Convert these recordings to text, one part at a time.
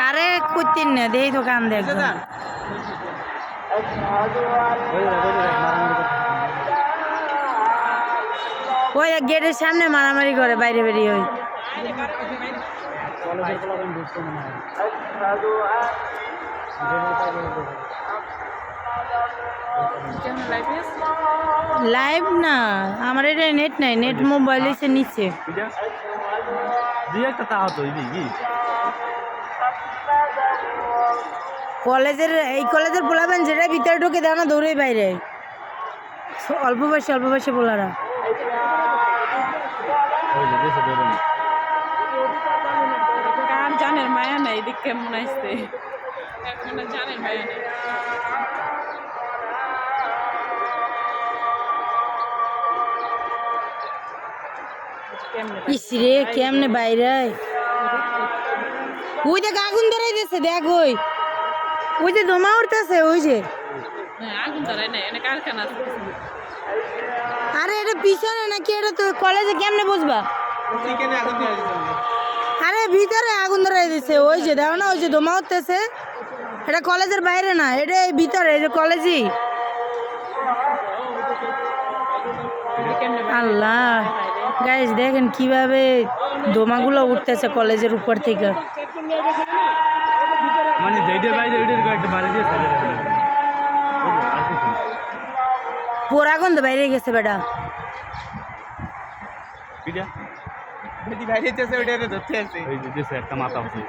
কারে করতেন না দেই তো কান দেখ ওই গেটের সামনে মারামারি করে বাইরে বেরিয়ে ওই। লাইভ না আমার এটা নেট নাই নেট মোবাইল এসে নিচ্ছে। একটা তা হতো এই কি কলেজের এই কলেজের পোলাবেন যেটা ভিতরে ঢুকে দেয় না দৌড়েই বাইরে অল্প বয়সে অল্প বয়সে পোলারা ধরে। কার জানের মায়া নাই এদিক কেমন এখন জানের মায়া নেই কেমনে ইসরে কেমনে বাইরে? ওই দেখ আগুন ধরাই দিয়েছে দেখ ওই ওই যে ধোমা উঠতেছে ওই যে। হ্যাঁ আরে এটা পিছনে নাকি? এটা তো কলেজে কেমনে বুঝবা? আরে ভিতরে আগুন ধরাই দিছে ওই যে দেখো না ওই যে ধোমা উঠতেছে। এটা কলেজের বাইরে না এটা এই ভিতরে এই যে কলেজই। আল্লাহ। গাইস দেখেন কীভাবে ধোমাগুলো উঠতেছে কলেজের উপর থেকে। মানে যেইটার বাইরে ওইটার কয়েকটা বাড়ি দিয়ে। পোড়া গন্ধ বাইরে গেছে বেটা। পিঠা? যদি বাইরে যেতেছে ওইটা ধরতে আসছে। ওই যে দেশে একটা মাথা আছে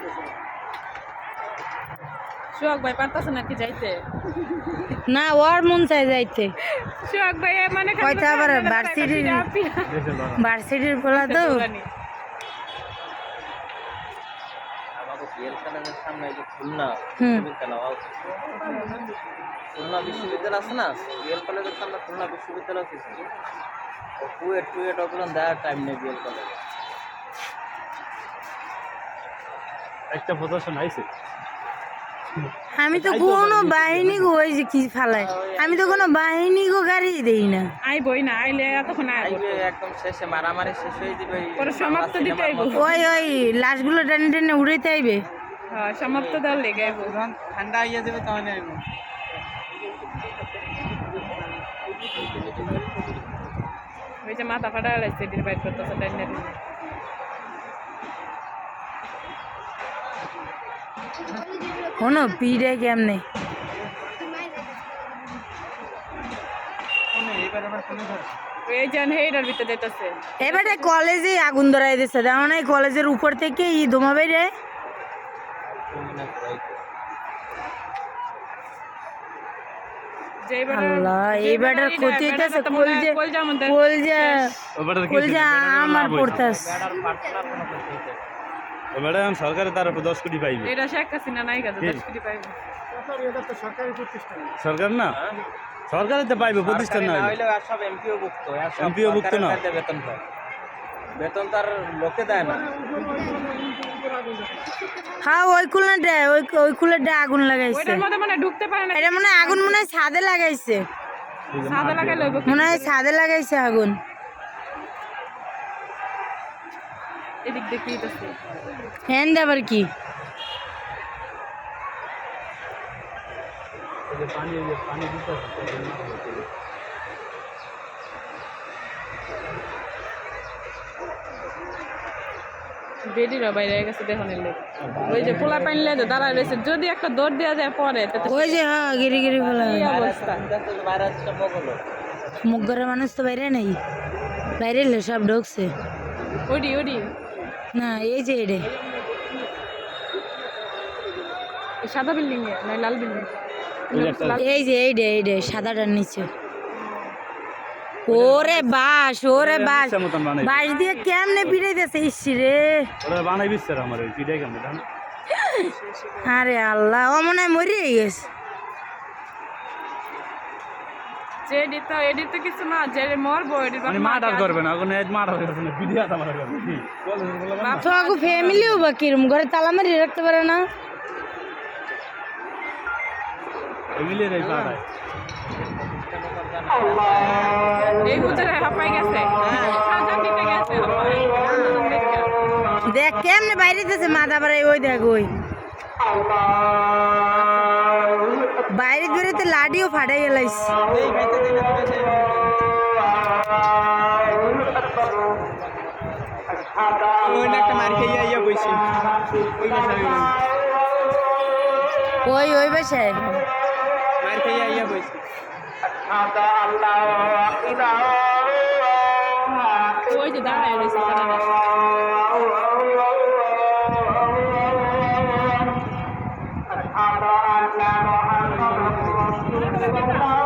সোহাগ ভাই পারতাছে নাকি যাইতে? না ওর মন চাই যাইতে। ভাই মানে আবার ভার্সিটির ভার্সিটির পোলা তো। কলেজের সামনে যে খুলনা। বিশ্ববিদ্যালয় খুলনা বিশ্ববিদ্যালয় আছে না? বিএল কলেজের সামনে খুলনা বিশ্ববিদ্যালয় আছে ও কুয়েট টুয়েট ওগুলো দেওয়ার টাইম নেই বিএল কলেজে একটা প্রদর্শন আইছে আমি তো কোনো বাহিনী গো ওই যে কি ফালাই আমি তো কোনো বাহিনী গো গাড়ি দেই না। আই বই না আইলে এতক্ষণ আইবে। একদম শেষে মারামারি শেষ হয়ে যাবে পরে সমাপ্ত দিতে আইব। ওই ওই লাশগুলো টেনে টেনে উড়াইতে আইবে? হ্যাঁ সমাপ্ত দেওয়ার লেগে আইব। ঠান্ডা হয়ে যাবে তখন আইব। ওই যে মাথা ফাটা লাগছে বাইর করতেছে ডাইনে শোনো পিড়ে কেমনে? এবারে কলেজে আগুন ধরাই দিচ্ছে দেখো না এই কলেজের উপর থেকে ই ক্ষতি হইতেছে কলজে কলজা কি কলজা আমার পড়তাস ম্যাডাম সরকারের তার উপর দশ কোটি পাইবে। এটা শেখ হাসিনা নাই গেছে কি? দশ কোটি পাইবে। সরকার না? সরকারে তো পাইবে প্রতিষ্ঠান না হইলে। আর সব এমপিও ভুক্ত MPO ভুক্ত না? বেতন পায়। বেতন তার লোকে দেয় না। হ্যাঁ ওই কুলাটা ওই ওই কুলাটা আগুন লাগাইছে। ওইটার মধ্যে মানে ঢুকতে পারে না। এটা মনে হয় আগুন মনে হয় ছাদে লাগাইছে। লইব মনে হয় ছাদে লাগাইছে আগুন। এদিক দেখতে দিতেছে হ্যান্ড আবার কি এই যে পানি এই যে পানি দিতেছে বেডিরা বাইরে গেছে দেখনের লেগে ওই যে পোলা পাইলে যে দাঁড়ায় রয়েছে যদি একটা দৌড় দেওয়া যায় পরে তাতে ওই যে হ্যাঁ গিরি গিরি বলা কি অবস্থা বাইরে আসতে মগলো মুখ ঘরের মানুষ তো বাইরে নেই বাইরে এলে সব ঢুকছে ওডি ওডি না এই যে এডে। এই সাদা বিল্ডিং এ না লাল বিল্ডিং ওই যে এই এইডে এইডে সাদাটার নিচে। ওরে বাস। ওরে বাস। বাস দিয়ে কেমনে পিড়াইতেছে? ইসি রে। ওরা বানাই আমার আরে আল্লাহ ও মনে হয় মরিয়ে গেছে। যে এডি তো এডি তো কিছু না যে মরবো এডি মানে মার্ডার করবে না ওখানে মার্ডার করবে না পিঠে হাতা মারা করবে কি কলেজের বলে না? তো আগু ফ্যামিলিও বা কিরম ঘরে তালা মারি রাখতে পারে না এগুলির এই পাড়ায় এই হুজুরে হাঁপাই গেছে খাজা দিতে গেছে হাঁপাই। দেখ কেমনে বাইরে দিতেছে মাথা বাড়াই ওই দেখ ওই বাইরে বেরোতে লাডিও ফাটাই বেশি ওই ওই বাসায় মার vamos lá.